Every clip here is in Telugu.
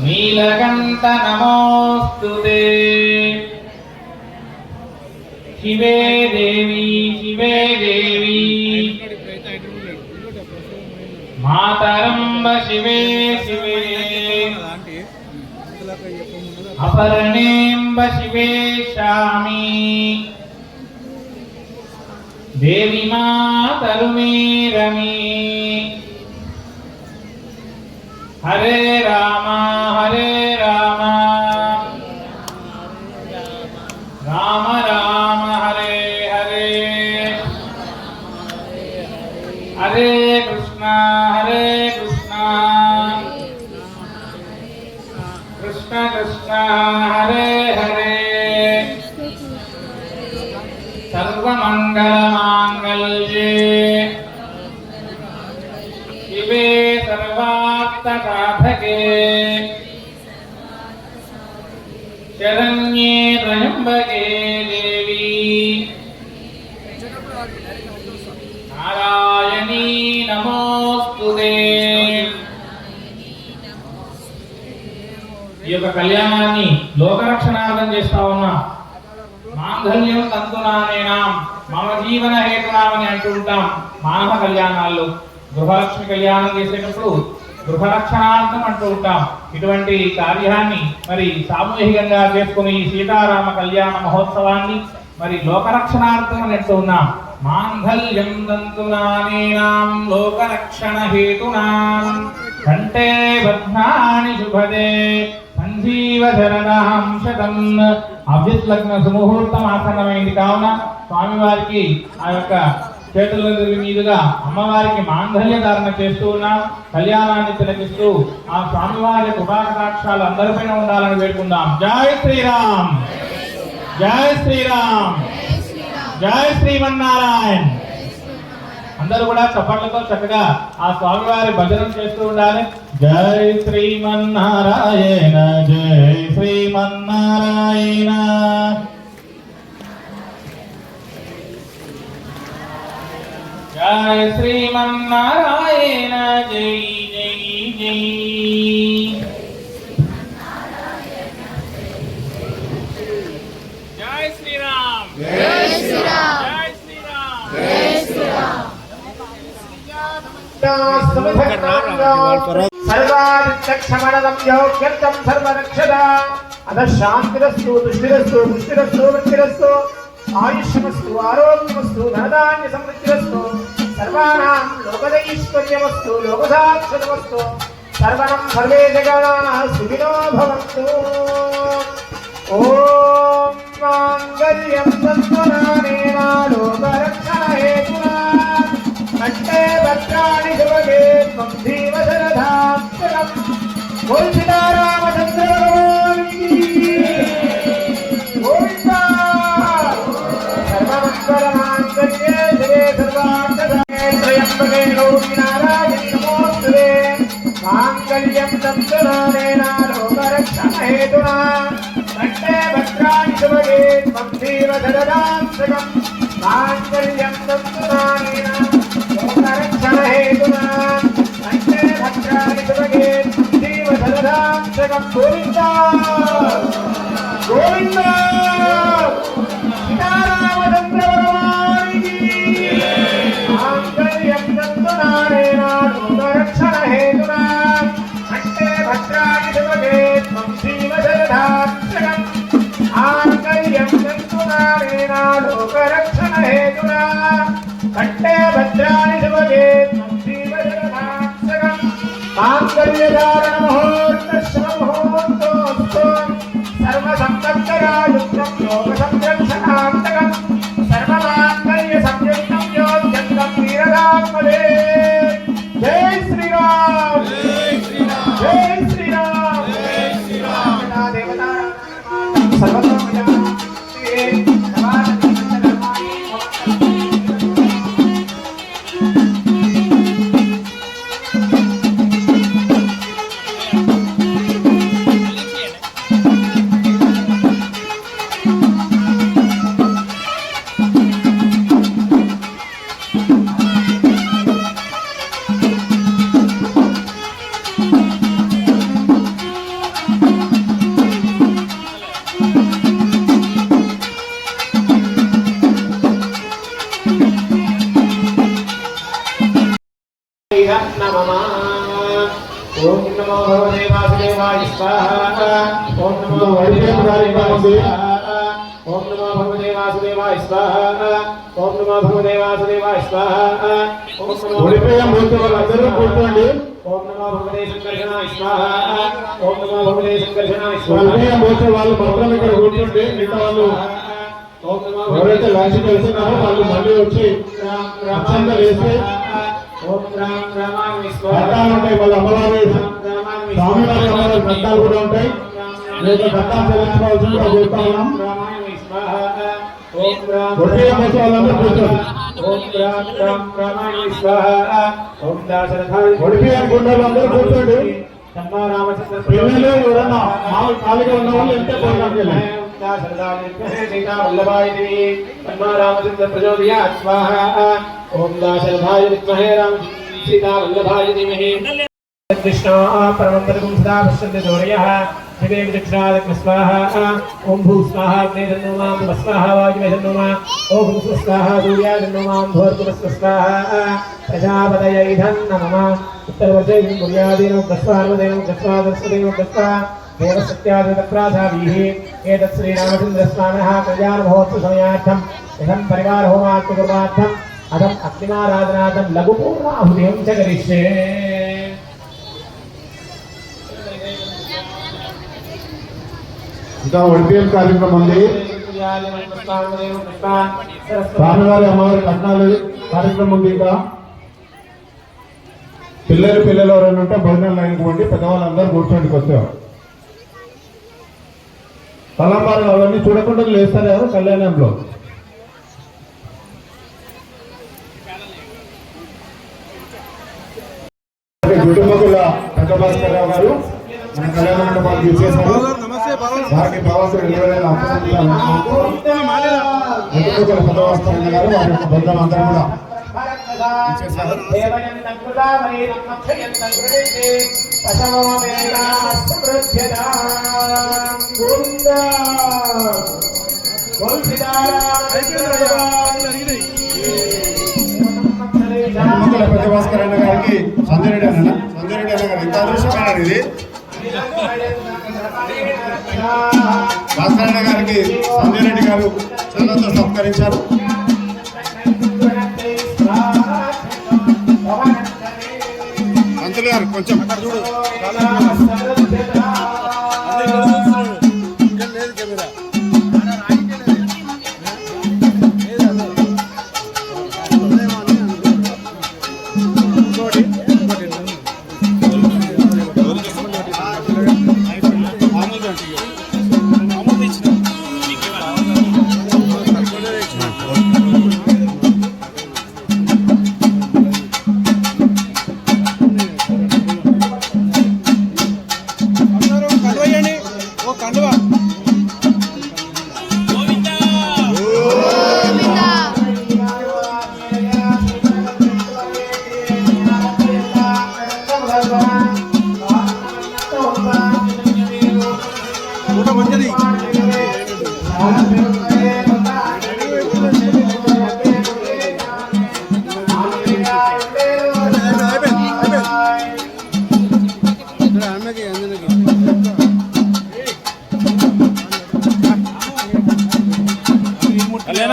నీలకంత నమోస్తు శివే దేవి శివే దేవి. మాతరంబ శివే శివే. అపర్ణేంబ శివే శామి దేవి మాతరుమే రమే. హరే రామ హరే రామ. రామ రామ హరే హరే. హరే కృష్ణ హరే కృష్ణ. కృష్ణ కృష్ణ హరే హరే. సర్వమంగళమాంగళ్యే శివే సర్వార్థసాధకే శరణ్యే త్రయంబకే దేవి నారాయణీ నమోస్తుతే ఈ యొక్క కళ్యాణాన్ని లోకరక్షణార్థం చేస్తా ఉన్నా. మాంగళ్యం తంతునానేనా మమ జీవన హేతునామని అంటూ ఉంటాం మానవ కళ్యాణాల్లో. గృహలక్ష్మి కళ్యాణం చేసేటప్పుడు గృహరక్షణార్థం అంటూ ఉంటాం. ఇటువంటి కార్యాన్ని మరి సామూహికంగా చేసుకుని సీతారామ కళ్యాణ మహోత్సవాన్ని మరి లోకరక్షణార్థం అని అంటూ ఉన్నాం. మాంగళ్యం దంతునానీనాం లోకరక్షణ హేతునాం. కంటే బద్ధాని శుభదే. సంజీవ శరణాం శతం. అభ్యుత్ లగ్న సుముహూర్తం ఆసన్నమైంది. కావున స్వామివారికి ఆ యొక్క చేతుల మీదుగా అమ్మవారికి మాంగళ్య ధారణ చేస్తూ ఉన్నాం కళ్యాణాన్ని తిలకిస్తూ ఆ స్వామివారి కృపాకటాక్షాలు అందరిపైన ఉండాలని వేడుకుందాం. జై శ్రీరామ్! జై శ్రీరామ్! జై శ్రీమన్నారాయణ! అందరూ కూడా చప్పట్లతో చక్కగా ఆ స్వామివారి భజనం చేస్తూ ఉండాలి. జై శ్రీమన్నారాయణ జై శ్రీమన్నారాయణ! జయ శ్రీమన్నారాయణ జై జై జై. జై శ్రీరామ్. జై శ్రీరామ్ జై శ్రీరామ్ సర్వాదిక్షమణం యోగ్యంతం సర్వరక్షద. అద శాంతిరస్తు దృష్టిరస్తు పుష్టిరస్తు వృత్తిరస్తు ఆయుష్మస్తు ఆరోగ్యమస్తు ధనధాన్య సమృద్ధిరస్తు. సర్వాణం లోకదైశ్వర్యమస్తు లోకసాక్షరమస్తు సర్వణం సర్వే జగణ సుఖినో భవంతు. ఓం మాంగళ్యం తత్వనానేన లోకరక్షణ హేతునా కంటే భద్రాణి శుభగే త్వం జీవ శరధాక్షరం సర్వార్థసాధకే త్రయంబకే గౌరీ నారాయణి నమోస్తుతే మాంగళ్యం తంతునానేన లోకరక్షణ హేతునా కంటే భద్రాణి శుభగే త్వం జీవ శరధాక్షరం మాంగళ్యం తంతునానేన లోకరక్షణ హేతునా భద్రాణి శుభగే మాంగళ్యధారణ ముహూర్త ముహూర్తోస్తు సర్వసంపత్తరాయుక్తం లోక సంరక్షణాంతకం సర్వమాంగళ్య సంయుక్తం యోగ్యంతం వీరరాత్మదే జై శ్రీరామ్. జై శ్రీరామ్ నమో భగవతే వాసుదేవాయ స్వాహ ఓం నమో వైద్యం గారి ఓం నమో భగవతే వాసుదేవాయ స్వాహ ఓం నమో భగవతే వాసుదేవాయ స్వాహ ఓం నమో ఒడిపోయే మూర్తి వాళ్ళందరూ కూర్చోండి ఓం నమో భగవతే సంకర్షణాయ స్వాహ ఓం నమో భగవతే సంకర్షణాయ స్వాహ ఒడిపోయే మూర్తి వాళ్ళు మాత్రం ఇక్కడ మిగతా వాళ్ళు ఎవరైతే వెళ్తున్నారో వాళ్ళు మళ్ళీ వచ్చి అక్షంత వేసి ఓం ఉంటాయి వాళ్ళ అమ్మవారి స్వామివారి అమ్మవారి గడ్డాలు కూడా ఉంటాయి రేపు గడ్డాలు చెల్లించుకోవాల్సిందిగా కోరుతా ఉన్నాం ఒడిపోయే మూర్తి కూర్చోండి అందరూ కూర్చోండి పిల్లలు ఎవరన్నా మామూలు ఖాళీగా ఉన్న వాళ్ళు ఎంత చేయాలి రామచంద్ర స్వాహ ओम दाशरथाय विद्महे राम सीतावल्लभाय धीमहि। कृष्णाः परमन्तरं सदा पश्यन्ति सूर्यः दिवे विचक्षणादग्नस्वाहा ॐ भूस्वाहा अग्नेधन्नुमां भवस्वाहा वायुमेधन्नुमा ॐ भूस्वस्वाहा सूर्याधन्नुमां भोर्पुरस्वस्वाहा प्रजापतयै धन्नमः उत्तरवर्षेयं कुर्यादीनं गस्वानुदयं गस्वा दर्शदयं गस्वा देवसत्यादितप्रासाभिः एतत् श्रीरामचन्द्रस्वामिनः कल्याणमहोत्सवसमयार्थं यथं परिवारहोमात्मकुर्मार्थं అదం అగ్నినారాధనాథం లఘుపూర్ణ చ కరిష్యే ఇంకా ఒడిపిఎం కార్యక్రమం ఉంది. స్వామివారి అమ్మవారి కట్నాలు కార్యక్రమం ఉంది ఇంకా. పిల్లలు పిల్లలు ఎవరైనా ఉంటే భోజనం లైన్కి పెద్దవాళ్ళందరూ కూర్చోండి వచ్చారు తలంబారులు అవన్నీ చూడకుండా లేస్తారు ఎవరు కళ్యాణంలో? కుటుంబకుల పెద్ద భాస్కర్ రావు గారు మన కళ్యాణ మండపానికి ఇచ్చేసారు వారికి పెద్ద భాస్కర్ గారు వారి యొక్క బృందం అందరూ కూడా కుటుంబకుల పెద్ద భాస్కర్ అన్న గారికి సంజయ్ రెడ్డి అన్న సంజయ్ రెడ్డి అన్న గారు ఎంత అదృష్టమైన ఇది. భాస్కర్ అన్న గారికి సంజయ్ రెడ్డి గారు చాలా సత్కరించారు. మంత్రులు గారు కొంచెం చూడు.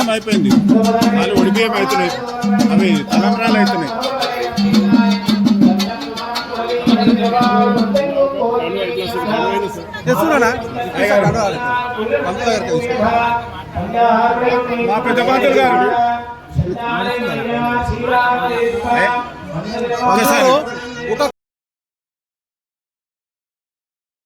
కళ్యాణం అయిపోయింది. వాళ్ళు ఉడిపియం అవుతున్నాయి అవి తలంబ్రాలు అవుతున్నాయి. మా పెద్ద పాత్ర గారు.